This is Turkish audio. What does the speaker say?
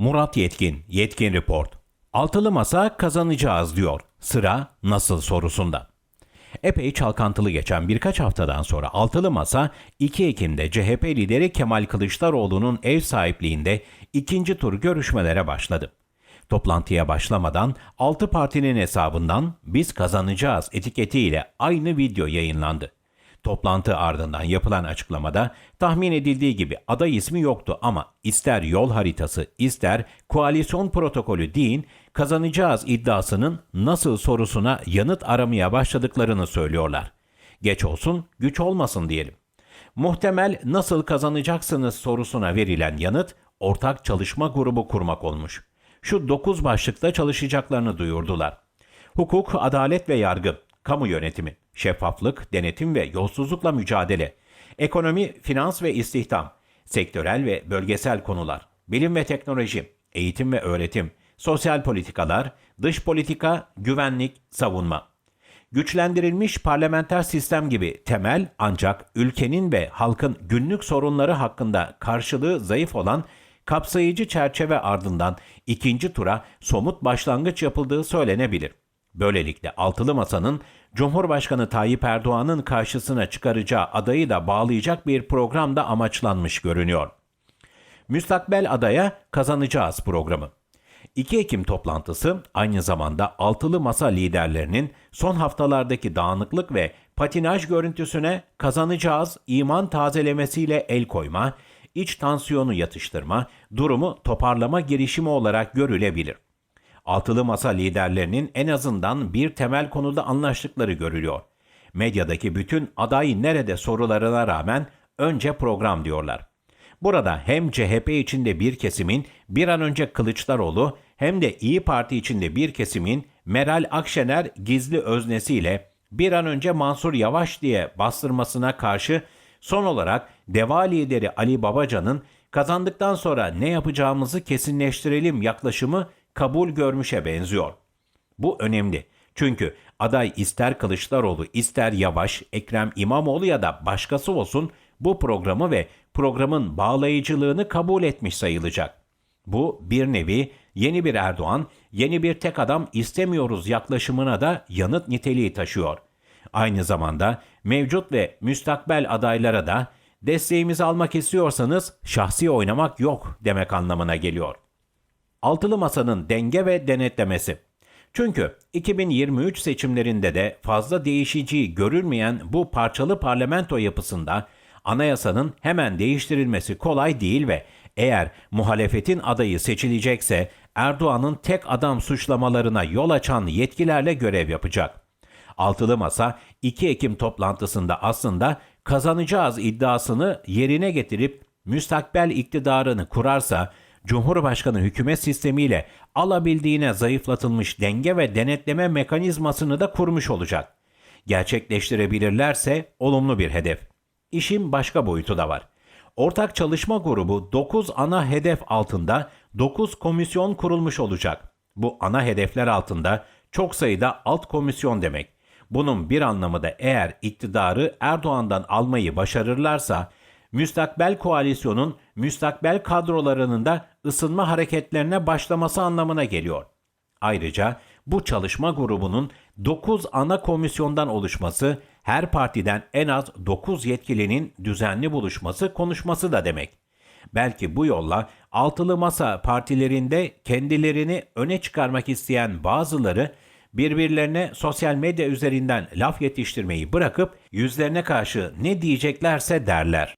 Murat Yetkin, Yetkin Report. Altılı masa kazanacağız diyor. Sıra nasıl sorusunda. Epey çalkantılı geçen birkaç haftadan sonra Altılı Masa 2 Ekim'de CHP lideri Kemal Kılıçdaroğlu'nun ev sahipliğinde ikinci tur görüşmelere başladı. Toplantıya başlamadan 6 partinin hesabından biz kazanacağız etiketiyle aynı video yayınlandı. Toplantı ardından yapılan açıklamada tahmin edildiği gibi aday ismi yoktu ama ister yol haritası ister koalisyon protokolü deyin kazanacağız iddiasının nasıl sorusuna yanıt aramaya başladıklarını söylüyorlar. Geç olsun güç olmasın diyelim. Muhtemel nasıl kazanacaksınız sorusuna verilen yanıt ortak çalışma grubu kurmak olmuş. Şu 9 başlıkta çalışacaklarını duyurdular. Hukuk, adalet ve yargı, kamu yönetimi, şeffaflık, denetim ve yolsuzlukla mücadele, ekonomi, finans ve istihdam, sektörel ve bölgesel konular, bilim ve teknoloji, eğitim ve öğretim, sosyal politikalar, dış politika, güvenlik, savunma. Güçlendirilmiş parlamenter sistem gibi temel ancak ülkenin ve halkın günlük sorunları hakkında karşılığı zayıf olan kapsayıcı çerçeve ardından ikinci tura somut başlangıç yapıldığı söylenebilir. Böylelikle altılı masanın Cumhurbaşkanı Tayyip Erdoğan'ın karşısına çıkaracağı adayı da bağlayacak bir program da amaçlanmış görünüyor. Müstakbel adaya kazanacağız programı. 2 Ekim toplantısı aynı zamanda altılı masa liderlerinin son haftalardaki dağınıklık ve patinaj görüntüsüne kazanacağız iman tazelemesiyle el koyma, iç tansiyonu yatıştırma, durumu toparlama girişimi olarak görülebilir. Altılı masa liderlerinin en azından bir temel konuda anlaştıkları görülüyor. Medyadaki bütün aday nerede sorularına rağmen önce program diyorlar. Burada hem CHP içinde bir kesimin bir an önce Kılıçdaroğlu hem de İyi Parti içinde bir kesimin Meral Akşener gizli öznesiyle bir an önce Mansur Yavaş diye bastırmasına karşı son olarak Deva lideri Ali Babacan'ın kazandıktan sonra ne yapacağımızı kesinleştirelim yaklaşımı kabul görmüşe benziyor. Bu önemli. Çünkü aday ister Kılıçdaroğlu, ister Yavaş, Ekrem İmamoğlu ya da başkası olsun bu programı ve programın bağlayıcılığını kabul etmiş sayılacak. Bu bir nevi yeni bir Erdoğan, yeni bir tek adam istemiyoruz yaklaşımına da yanıt niteliği taşıyor. Aynı zamanda mevcut ve müstakbel adaylara da desteğimizi almak istiyorsanız şahsi oynamak yok demek anlamına geliyor. Altılı Masa'nın denge ve denetlemesi. Çünkü 2023 seçimlerinde de fazla değişiciyi görülmeyen bu parçalı parlamento yapısında anayasanın hemen değiştirilmesi kolay değil ve eğer muhalefetin adayı seçilecekse Erdoğan'ın tek adam suçlamalarına yol açan yetkilerle görev yapacak. Altılı Masa 2 Ekim toplantısında aslında kazanacağız iddiasını yerine getirip müstakbel iktidarını kurarsa Cumhurbaşkanı hükümet sistemiyle alabildiğine zayıflatılmış denge ve denetleme mekanizmasını da kurmuş olacak. Gerçekleştirebilirlerse olumlu bir hedef. İşin başka boyutu da var. Ortak çalışma grubu 9 ana hedef altında 9 komisyon kurulmuş olacak. Bu ana hedefler altında çok sayıda alt komisyon demek. Bunun bir anlamı da eğer iktidarı Erdoğan'dan almayı başarırlarsa müstakbel koalisyonun müstakbel kadrolarının da ısınma hareketlerine başlaması anlamına geliyor. Ayrıca bu çalışma grubunun 9 ana komisyondan oluşması, her partiden en az 9 yetkilinin düzenli buluşması, konuşması da demek. Belki bu yolla altılı masa partilerinde kendilerini öne çıkarmak isteyen bazıları birbirlerine sosyal medya üzerinden laf yetiştirmeyi bırakıp yüzlerine karşı ne diyeceklerse derler.